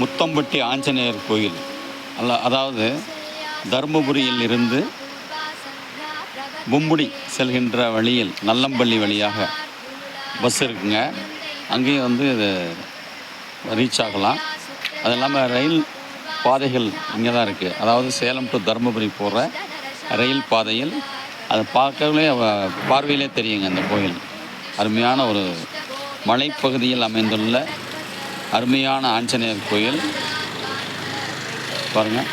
முத்தம்பட்டி ஆஞ்சநேயர் கோயில். அல்ல அதாவது தருமபுரியில் இருந்து பும்புடி செல்கின்ற வழியில் நல்லம்பள்ளி வழியாக பஸ் இருக்குங்க. அங்கேயும் வந்து இது ரீச் ஆகலாம். அது இல்லாமல் ரயில் பாதைகள் இங்கே தான் இருக்குது அதாவது சேலம் டு தருமபுரி போகிற ரயில் பாதையில் அதை பார்க்கவே பார்வையிலே தெரியுங்க அந்த கோயில். அருமையான ஒரு மலைப்பகுதியில் அமைந்துள்ள அருமையான ஆஞ்சநேயர் கோயில். பாருங்கள்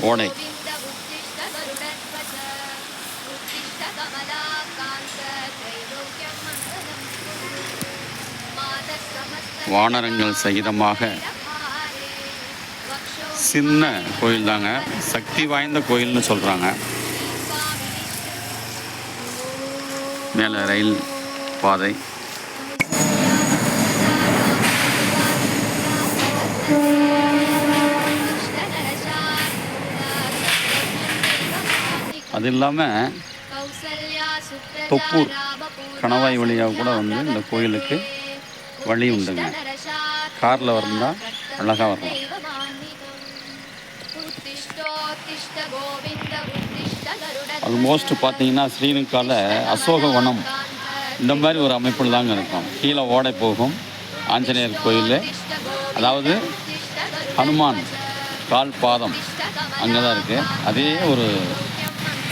ஓடை. வானரங்கள் சகிதமாக சின்ன கோயில் தாங்க. சக்தி வாய்ந்த கோயில்னு சொல்கிறாங்க மேலே ரயில் பாதை. அது இல்லாமல் தொப்பூர் கணவாய் வழியாக கூட வந்து இந்த கோயிலுக்கு வழி உண்டுங்க. காரில் வந்தால் அழகாக வரலாம் ஆல்மோஸ்ட் பார்த்தீங்கன்னா ஸ்ரீனுக்கால அசோகவனம். இந்த மாதிரி ஒரு அமைப்பில் தாங்க இருக்கும். கீழே ஓடை போகும். ஆஞ்சநேயர் கோயிலில். அதாவது ஹனுமான் கால் பாதம் அங்கே தான் இருக்குது அதே ஒரு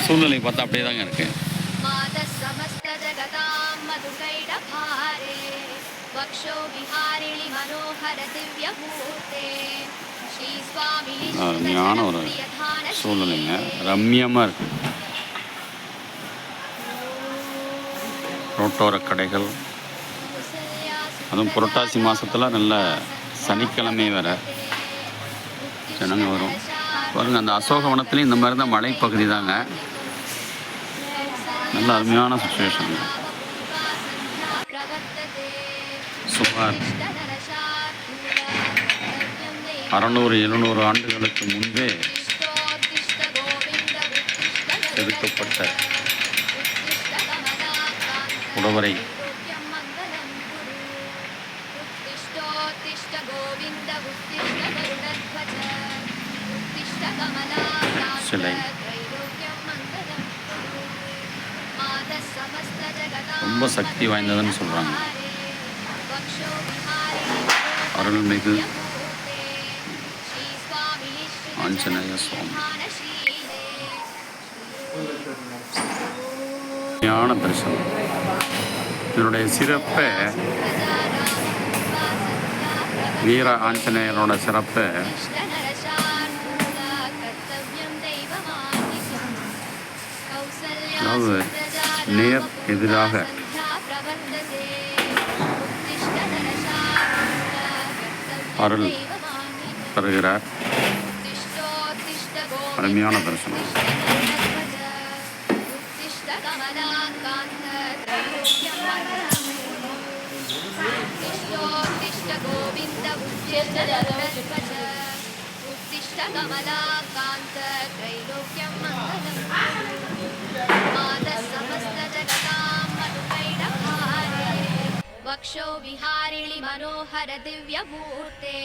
சூழ்நிலை பார்த்தா அப்படியே தாங்க இருக்குது அருமையான ஒரு சூழ்நிலைங்க. ரம்யமாக இருக்குது ரோட்டோர கடைகள் அதுவும் புரட்டாசி மாதத்தில் நல்ல சனிக்கிழமை வேற. ஜனங்க வரும். பாருங்கள் அந்த அசோகவனத்துலேயும் இந்த மாதிரி தான் மலைப்பகுதி தாங்க. நல்ல அருமையான சுச்சுவேஷன் சுமார் அறநூறு எழுநூறு ஆண்டுகளுக்கு முன்பே செதுக்கப்பட்ட உடவரை சிலை. ரொம்ப சக்தி வாய்ந்ததுன்னு சொல்கிறாங்க அருள்மிகு ஆஞ்சநேய சுவாமி. ஞான தரிசனம். இதனுடைய சிறப்பை வீர ஆஞ்சநேயரோட சிறப்பை அதாவது நேர் எதிராக அருள் தருகிறார். அருமையான தரிசனம். उत्तिष्ठ कमलाकान्त त्रैलोक्यं मङ्गलम् समस्तजगतां मधुकैडभारे वक्षो विहारिणि मनोहर दिव्यमूर्ते